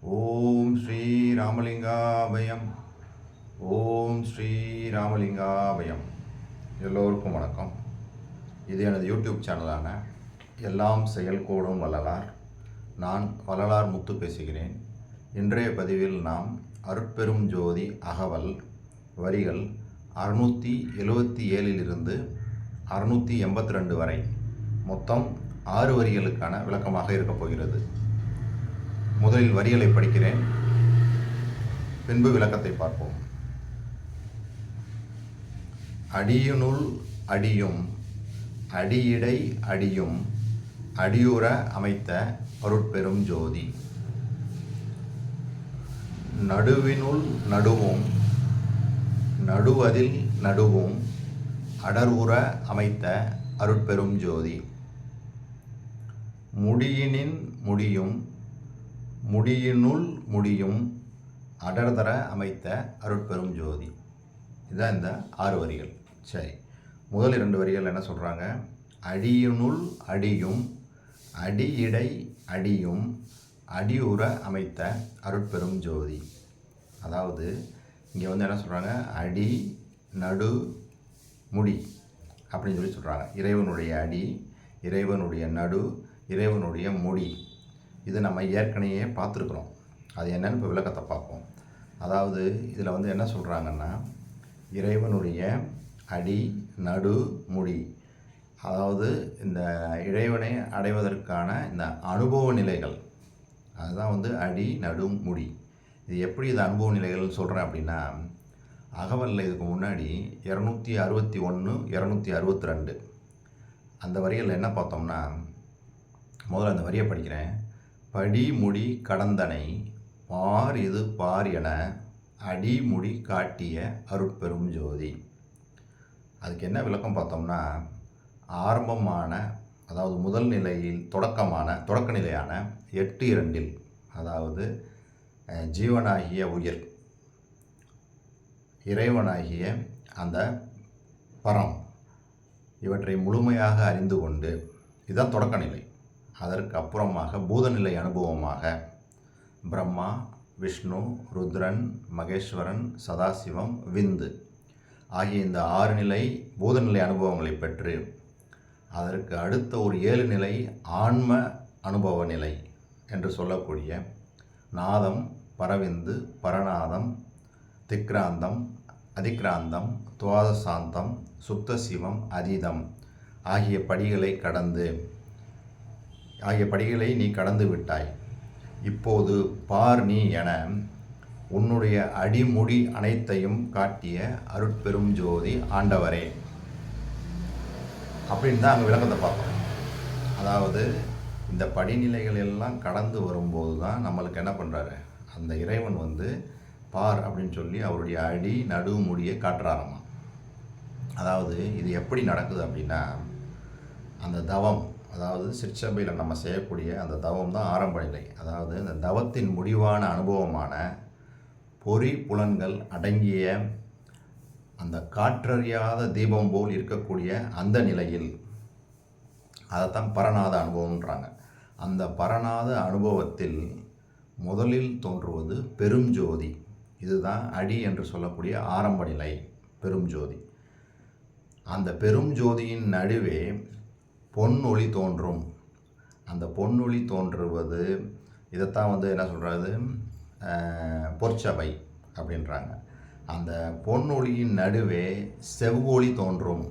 ஓம் ஸ்ரீ ராமலிங்காபயம். ஓம் ஸ்ரீ ராமலிங்காபயம். எல்லோருக்கும் வணக்கம். இது எனது யூடியூப் சேனலான எல்லாம் செயல்கூடும் வள்ளலார். நான் வள்ளலார் முத்து பேசுகிறேன். இன்றைய பதிவில் நாம் அருட்பெரும் ஜோதி அகவல் வரிகள் அறுநூற்றி எழுவத்தி ஏழிலிருந்து அறுநூற்றி எண்பத்தி ரெண்டு வரை. மொத்தம் ஆறு வரிகளுக்கான விளக்கமாக இருக்கப் போகிறது. முதலில் வரிகளை படிக்கிறேன். பின்பு விளக்கத்தை பார்ப்போம். அடியினுள் அடியும் அடியிடை அடியும் அடியுற அமைத்த அருட்பெரும் ஜோதி. நடுவினுள் நடுவும் நடுவதில் நடுவும் அடர்வுற அமைத்த அருட்பெரும் ஜோதி. முடியினின் முடியும் முடியினுள் முடியும் அடர்தர அமைத்த அருட்பெரும் ஜோதி. இதுதான் இந்த ஆறு வரிகள். சரி. முதல் இரண்டு வரிகள் என்ன சொல்கிறாங்க அடியினுள் அடியும் அடியிடை அடியும் அடியுற அமைத்த அருட்பெரும் ஜோதி. அதாவது இங்கே வந்து என்ன சொல்கிறாங்க அடி நடு முடி அப்படின்னு சொல்லி சொல்கிறாங்க இறைவனுடைய அடி இறைவனுடைய நடு இறைவனுடைய முடி. இது நம்ம ஏற்கனவே பார்த்துருக்குறோம். அது என்னென்னு இப்போ விளக்கத்தை பார்ப்போம். அதாவது இதில் வந்து என்ன சொல்கிறாங்கன்னா இறைவனுடைய அடி நடு முடி. அதாவது இந்த இறைவனை அடைவதற்கான இந்த அனுபவ நிலைகள். அதுதான் வந்து அடி நடு முடி. இது எப்படி இது அனுபவ நிலைகள்னு சொல்கிறேன் அப்படின்னா அகவலில் இதுக்கு முன்னாடி இரநூத்தி அறுபத்தி ஒன்று இரநூத்தி அறுபத்தி ரெண்டு. அந்த வரிகளில் என்ன பார்த்தோம்னா முதல்ல அந்த வரியை படிக்கிறேன். படிமுடி கடந்தனை பார் இது பார் என அடிமுடி காட்டிய அருட்பெரும் ஜோதி. அதுக்கு என்ன விளக்கம் பார்த்தோம்னா ஆரம்பமான அதாவது முதல் நிலையில் தொடக்கமான தொடக்க நிலையான எட்டு இரண்டில் அதாவது ஜீவனாகிய உயிர். இறைவனாகிய அந்த பரம். இவற்றை முழுமையாக அறிந்து கொண்டு இதுதான் தொடக்க நிலை. அதற்கு அப்புறமாக பூதநிலை அனுபவமாக பிரம்மா விஷ்ணு ருத்ரன் மகேஸ்வரன் சதாசிவம் விந்து ஆகிய இந்த ஆறு நிலை பூதநிலை அனுபவங்களை பெற்று அதற்கு அடுத்த ஒரு ஏழு நிலை ஆன்ம அனுபவ நிலை என்று சொல்லக்கூடிய நாதம் பரவிந்து பரநாதம் திக்ராந்தம் அதிக்ராந்தம் துவாதசாந்தம் சுத்த சிவம் அதீதம் ஆகிய படிகளை கடந்து ஆகிய படிகளை நீ கடந்து விட்டாய். இப்போது பார் நீ என உன்னுடைய அடிமுடி அனைத்தையும் காட்டிய அருட்பெரும் ஜோதி ஆண்டவரே. அப்படின்னு தான் அங்கே விளக்கத்தை பார்த்தோம் அதாவது இந்த படிநிலைகள் எல்லாம் கடந்து வரும்போது தான் நம்மளுக்கு என்ன பண்ணுறாரு அந்த இறைவன் வந்து பார் அப்படின்னு சொல்லி அவருடைய அடி நடு முடியை காட்டுறாராமா? அதாவது இது எப்படி நடக்குது அப்படின்னா அந்த தவம் அதாவது சிற்சபையில் நம்ம செய்யக்கூடிய அந்த தவம் தான் ஆரம்ப நிலை அதாவது இந்த தவத்தின் முடிவான அனுபவமான பொறி புலன்கள் அடங்கிய அந்த காற்றறியாத தீபம் போல் இருக்கக்கூடிய அந்த நிலையில் அதைத்தான் பரநாத அனுபவம்ன்றாங்க. அந்த பரநாத அனுபவத்தில் முதலில் தோன்றுவது பெரும் ஜோதி. இதுதான் அடி என்று சொல்லக்கூடிய ஆரம்ப நிலை பெரும் ஜோதி. அந்த பெரும் ஜோதியின் நடுவே பொன்னொளி தோன்றும். அந்த பொன்னொளி தோன்றுவது இதைத்தான் வந்து என்ன சொல்கிறது பொற்சபை அப்படின்றாங்க. அந்த பொன்னொளியின் நடுவே செவ்வொளி தோன்றும்.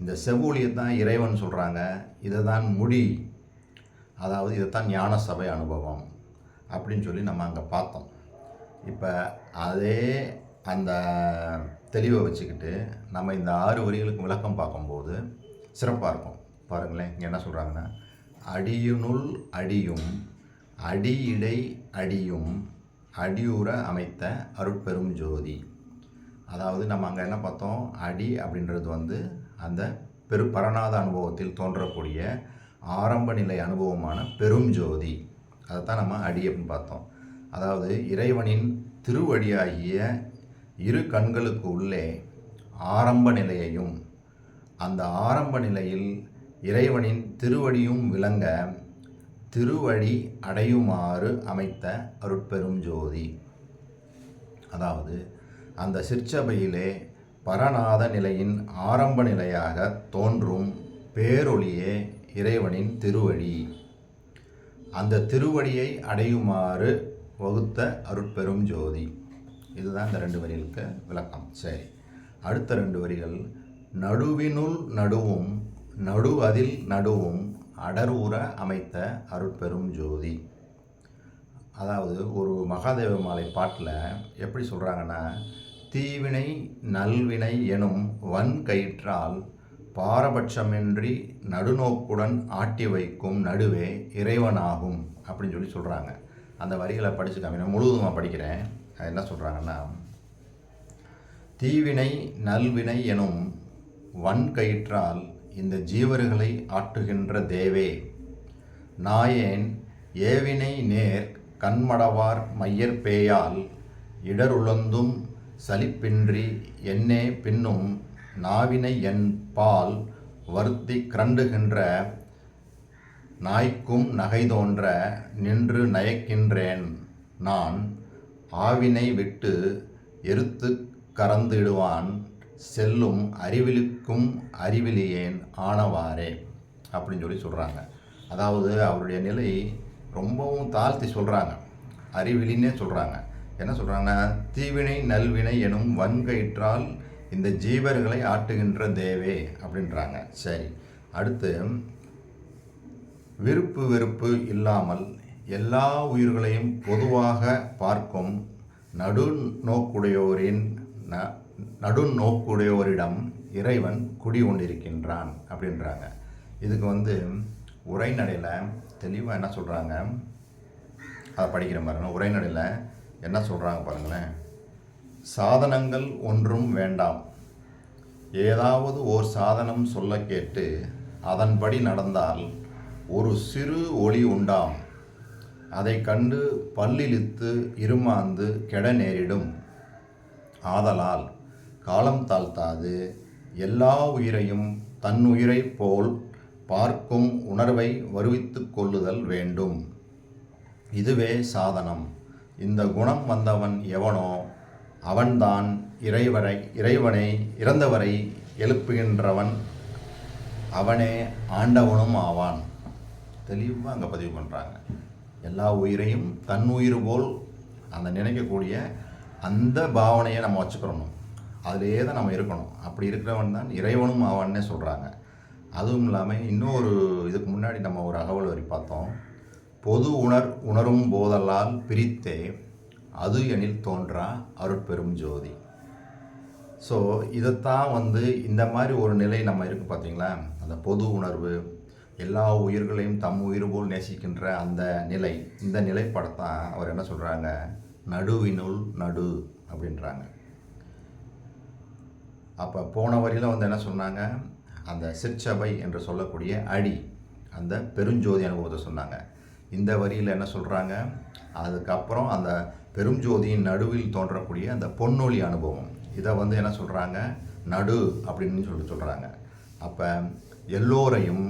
இந்த செவ்வொளியை தான் இறைவன் சொல்கிறாங்க இதை தான் முடி அதாவது இதைத்தான் ஞான சபை அனுபவம் அப்படின்னு சொல்லி நம்ம அங்கே பார்த்தோம். இப்போ அதே அந்த தெளிவை வச்சுக்கிட்டு நம்ம இந்த ஆறு வரிகளுக்கு விளக்கம் பார்க்கும்போது சிறப்பாக இருக்கும். பாருங்களேன் இங்கே என்ன சொல்கிறாங்கன்னா அடியினுள் அடியும் அடியிடை அடியும் அடியுற அமைத்த அருட்பெரும் ஜோதி. அதாவது நம்ம அங்கே என்ன பார்த்தோம்? அடி அப்படின்றது வந்து அந்த பெரு பரநாத அனுபவத்தில் தோன்றக்கூடிய ஆரம்ப நிலை அனுபவமான பெரும் ஜோதி. அதைத்தான் நம்ம அடி அப்படின்னு பார்த்தோம். அதாவது இறைவனின் திருவடியாகிய இரு கண்களுக்கு உள்ளே ஆரம்ப நிலையையும் அந்த ஆரம்ப நிலையில் இறைவனின் திருவடியும் விளங்க திருவடி அடையுமாறு அமைத்த அருட்பெரும் ஜோதி. அதாவது அந்த சிற்சபையிலே பரநாத நிலையின் ஆரம்ப நிலையாக தோன்றும் பேரொளியே இறைவனின் திருவடி. அந்த திருவடியை அடையுமாறு வகுத்த அருட்பெரும் ஜோதி. இதுதான் இந்த ரெண்டு வரிகளுக்கு விளக்கம். சரி அடுத்த ரெண்டு வரிகள் நடுவினுள் நடுவும் நடு அதில் நடுவும் அடர்வுற அமைத்த அருட்பெரும் ஜோதி. அதாவது ஒரு மகாதேவ மாலை பாட்டில் எப்படி சொல்கிறாங்கன்னா தீவினை நல்வினை எனும் வன் கயிற்றால் பாரபட்சமின்றி நடுநோக்குடன் ஆட்டி வைக்கும் நடுவே இறைவனாகும் அப்படின்னு சொல்லி சொல்கிறாங்க அந்த வரிகளை படித்து காமினா முழுவதுமாக படிக்கிறேன். அது என்ன சொல்கிறாங்கன்னா தீவினை நல்வினை எனும் வன் கயிற்றால் இந்த ஜீவர்களை ஆற்றுகின்ற தேவே. நாயேன் ஏவினை நேர் கண்மடவார் மையற்பேயால் இடருளந்தும் சலிப்பின்றி என்னே பின்னும் நாவினை என் பால் வருத்தி கிரண்டுகின்ற நாய்க்கும் நகை தோன்ற நின்று நயக்கின்றேன் நான் ஆவினை விட்டு எருத்து கறந்திடுவான் செல்லும் அறிவிலுக்கும் அறிவிலியேன் ஆனவாறே அப்படின்னு சொல்லி சொல்கிறாங்க அதாவது அவருடைய நிலை ரொம்பவும் தாழ்த்தி சொல்கிறாங்க அறிவிலின்னே சொல்கிறாங்க என்ன சொல்கிறாங்கன்னா தீவினை நல்வினை எனும் வன்கயிற்றால் இந்த ஜீவர்களை ஆட்டுகின்ற தேவே அப்படின்றாங்க. சரி அடுத்து விருப்பு வெறுப்பு இல்லாமல் எல்லா உயிர்களையும் பொதுவாக பார்க்கும் நடுநோக்குடையோரின் ந நடுநோக்குடையோரிடம் இறைவன் குடி கொண்டிருக்கின்றான் அப்படின்றாங்க. இதுக்கு வந்து உரைநடையில் தெளிவாக என்ன சொல்கிறாங்க அதை படிக்கிற மாதிரி உரைநடையில் என்ன சொல்கிறாங்க பாருங்களேன். சாதனங்கள் ஒன்றும் வேண்டாம். ஏதாவது ஓர் சாதனம் சொல்ல கேட்டு அதன்படி நடந்தால் ஒரு சிறு ஒளி உண்டாம். அதை கண்டு பல்லிழித்து இருமாந்து கெட நேரிடும் ஆதலால் காலம் தாழ்த்தாது. எல்லா உயிரையும் தன்னுயிரைப் போல் பார்க்கும் உணர்வை வருவித்து கொள்ளுதல் வேண்டும். இதுவே சாதனம். இந்த குணம் வந்தவன் எவனோ அவன்தான் இறைவரை இறைவனை இறந்தவரை எழுப்புகின்றவன். அவனே ஆண்டவனும் ஆவான். தெளிவாக அங்கே பதிவு பண்ணுறாங்க எல்லா உயிரையும் தன் உயிர் போல் அந்த நினைக்கக்கூடிய அந்த பாவனையை நம்ம வச்சுக்கிறணும். அதிலேயே தான் நம்ம இருக்கணும். அப்படி இருக்கிறவன் தான் இறைவனும் ஆவான்னே சொல்கிறாங்க அதுவும் இல்லாமல் இன்னொரு இதுக்கு முன்னாடி நம்ம ஒரு அகவல் வரி பார்த்தோம். பொது உணர் உணரும் போதலால் பிரித்தே அது எனில் தோன்றா அருட்பெரும் ஜோதி. ஸோ இதைத்தான் வந்து இந்த மாதிரி ஒரு நிலை நம்ம இருக்குது பார்த்தீங்களா அந்த பொது உணர்வு எல்லா உயிர்களையும் தம் உயிர் போல் நேசிக்கின்ற அந்த நிலை இந்த நிலைப்படத்தான் அவர் என்ன சொல்கிறாங்க நடுவினுள் நடு அப்படின்றாங்க. அப்போ போன வரியில் வந்து என்ன சொன்னாங்க? அந்த சிற்சபை என்று சொல்லக்கூடிய அடி அந்த பெருஞ்சோதி அனுபவத்தை சொன்னாங்க. இந்த வரியில் என்ன சொல்கிறாங்க அதுக்கப்புறம் அந்த பெருஞ்சோதியின் நடுவில் தோன்றக்கூடிய அந்த பொன்னொழி அனுபவம். இதை வந்து என்ன சொல்கிறாங்க நடு அப்படின்னு சொல்லி சொல்கிறாங்க அப்போ எல்லோரையும்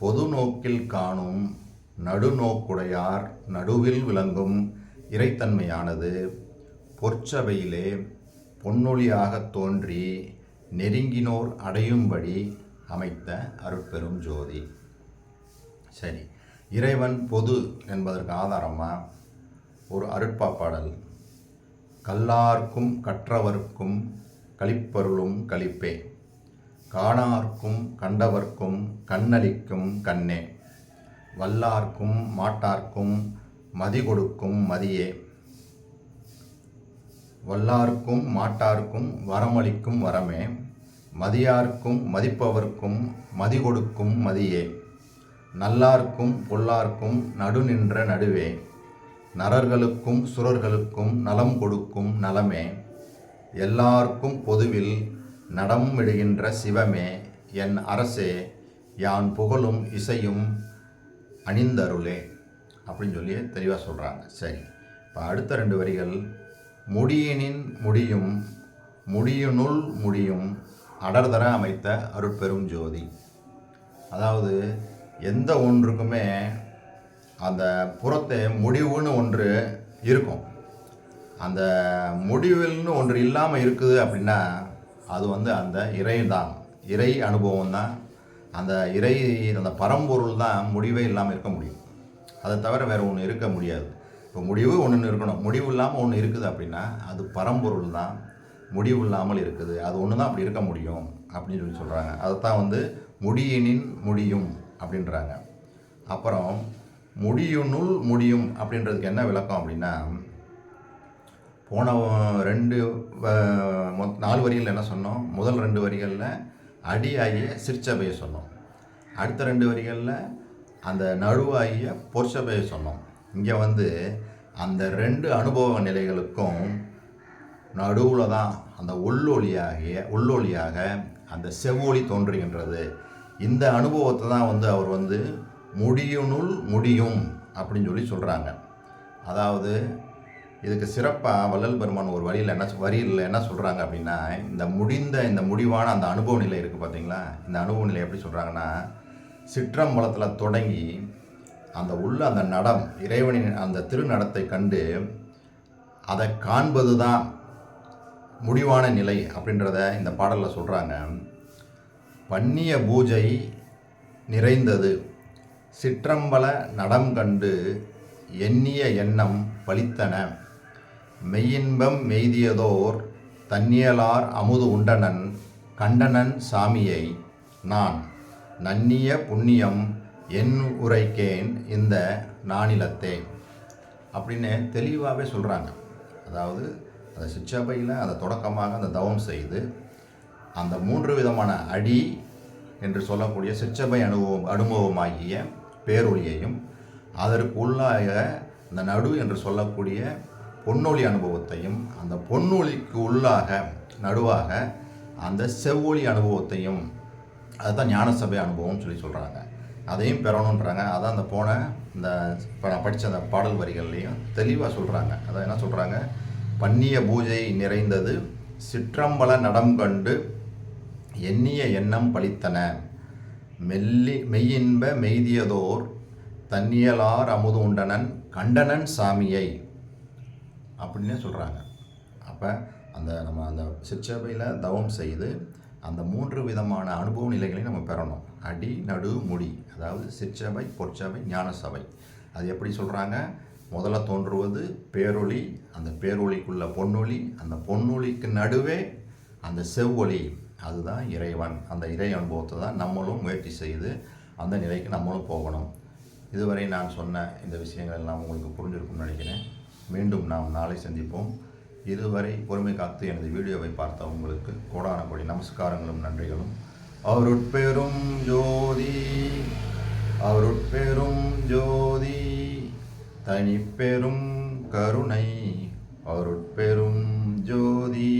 பொது நோக்கில் காணும் நடுநோக்குடையார் நடுவில் விளங்கும் இறைத்தன்மையானது பொற்சபையிலே பொன்னொழியாக தோன்றி நெருங்கினோர் அடையும்படி அமைத்த அருட்பெரும் ஜோதி. சரி இறைவன் பொது என்பதற்கு ஆதாரமாக ஒரு அருட்பா பாடல் கல்லார்க்கும் கற்றவர்க்கும் கழிப்பருளும் கழிப்பே. காணார்க்கும் கண்டவர்க்கும் கண்ணளிக்கும் கண்ணே. வல்லார்க்கும் மாட்டார்க்கும் மதி கொடுக்கும் மதியே. வல்லார்க்கும் மாட்டார்க்கும் வரமளிக்கும் வரமே. மதியார்க்கும் மதிப்பவர்க்கும் மதி கொடுக்கும் மதியே. நல்லார்க்கும் பொல்லார்க்கும் நடு நின்ற நடுவே. நரர்களுக்கும் சுரர்களுக்கும் நலம் கொடுக்கும் நலமே. எல்லார்க்கும் பொதுவில் நடம் விடுகின்ற சிவமே. என் அரசே யான் புகழும் இசையும் அணிந்தருளே. அப்படின்னு சொல்லி தெளிவாக சொல்கிறாங்க சரி இப்போ அடுத்த ரெண்டு வரிகள் முடியினின் முடியும் முடியினுள் முடியும் அடர்தர அமைத்த அருட்பெரும் ஜோதி. அதாவது எந்த ஒன்றுக்குமே அந்த புறத்தை முடிவுன்னு ஒன்று இருக்கும். அந்த முடிவில்னு ஒன்று இல்லாமல் இருக்குது அப்படின்னா அது வந்து அந்த இறை தான். இறை அனுபவம் தான். அந்த இறை அந்த பரம்பொருள் தான் முடிவே இல்லாமல் இருக்க முடியும். அதை தவிர வேறு ஒன்று இருக்க முடியாது. இப்போ முடிவு ஒன்று இருக்கணும். முடிவு இல்லாமல் ஒன்று இருக்குது அப்படின்னா அது பரம்பொருள் தான். முடிவு இல்லாமல் இருக்குது. அது ஒன்று தான் அப்படி இருக்க முடியும் அப்படின்னு சொல்லி சொல்கிறாங்க அதைத்தான் வந்து முடியினின் முடியும் அப்படின்றாங்க. அப்புறம் முடியுனுள் முடியும் அப்படின்றதுக்கு என்ன விளக்கம் அப்படின்னா போன ரெண்டு மொத் நாலு வரிகளில் என்ன சொன்னோம்? முதல் ரெண்டு வரிகளில் அடியாகிய சிற்சபையை சொன்னோம். அடுத்த ரெண்டு வரிகளில் அந்த நடுவாகிய பொற்சபையை சொன்னோம். இங்கே வந்து அந்த ரெண்டு அனுபவ நிலைகளுக்கும் நடுவில் தான் அந்த உள்ளொலியாகிய உள்ளொலியாக அந்த செவ்வொளி தோன்றுகின்றது. இந்த அனுபவத்தை தான் வந்து அவர் வந்து முடியுனுள் முடியும் அப்படின்னு சொல்லி சொல்கிறாங்க அதாவது இதுக்கு சிறப்பாக வள்ளல் பெருமான் ஒரு வரியில் என்ன வரியில் என்ன சொல்கிறாங்க அப்படின்னா இந்த முடிந்த இந்த முடிவான அந்த அனுபவ நிலை இருக்குது பார்த்தீங்களா இந்த அனுபவ நிலை எப்படி சொல்கிறாங்கன்னா சிற்றம்பலத்தில் தொடங்கி அந்த உள்ள அந்த நடம் இறைவனின் அந்த திருநடத்தை கண்டு அதை காண்பது தான் முடிவான நிலை அப்படின்றத இந்த பாடலில் சொல்கிறாங்க பண்ணிய பூஜை நிறைந்தது சிற்றம்பல நடம் கண்டு எண்ணிய எண்ணம் பலித்தன. மெய்யின்பம் மெய்தியதோர் தன்னியலார் அமுது உண்டனன் கண்டனன் சாமியை நான் நன்னிய புண்ணியம் என் உரைக்கேன் இந்த நானிலத்தே அப்படின்னு தெளிவாகவே சொல்கிறாங்க அதாவது அந்த சிச்சபையில் அதை தொடக்கமாக அந்த தவம் செய்து அந்த மூன்று விதமான அடி என்று சொல்லக்கூடிய சிச்சபை அனுபவம் அனுபவமாகிய பேரொழியையும் அதற்கு உள்ளாக அந்த நடு என்று சொல்லக்கூடிய பொன்னொழி அனுபவத்தையும் அந்த பொன்னொழிக்கு உள்ளாக நடுவாக அந்த செவ்வொளி அனுபவத்தையும் அதுதான் ஞானசபை அனுபவம்னு சொல்லி சொல்கிறாங்க அதையும் பெறணுன்றாங்க அதான் அந்த போன இந்த இப்போ நான் படித்த அந்த பாடல் வரிகள்லையும் தெளிவாக சொல்கிறாங்க அதான் என்ன சொல்கிறாங்க பண்ணிய பூஜை நிறைந்தது சிற்றம்பல நடம் கண்டு எண்ணிய எண்ணம் பழித்தன. மெல்லி மெய்யின்ப மெய்தியதோர் தன்னியலார் அமுது உண்டனன் கண்டனன் சாமியை. அப்படின்னு சொல்கிறாங்க அப்போ அந்த நம்ம அந்த சிற்றபையில் தவம் செய்து அந்த மூன்று விதமான அனுபவ நிலைகளையும் நம்ம பெறணும். அடி நடு முடி அதாவது சிற்சபை பொற்சபை ஞான சபை அது எப்படி சொல்கிறாங்க முதல்ல தோன்றுவது பேரொளி அந்த பேரொளிக்குள்ள பொன்னொளி அந்த பொன்னொளிக்கு நடுவே அந்த செவ்வொளி. அதுதான் இறைவன். அந்த இறை அனுபவத்தை தான் நம்மளும் முயற்சி செய்து அந்த நிலைக்கு நம்மளும் போகணும். இதுவரை நான் சொன்ன இந்த விஷயங்கள் எல்லாம் உங்களுக்கு புரிஞ்சிருக்கும்னு நினைக்கிறேன். மீண்டும் நாம் நாளை சந்திப்போம். இதுவரை பொறுமை காத்து எனது வீடியோவை பார்த்த உங்களுக்கு கோடான கோடி நமஸ்காரங்களும் நன்றிகளும். அவருட்பெரும் ஜோதி அவருட்பெரும் ஜோதி தனிப்பெரும் கருணை. அவருட்பெரும் ஜோதி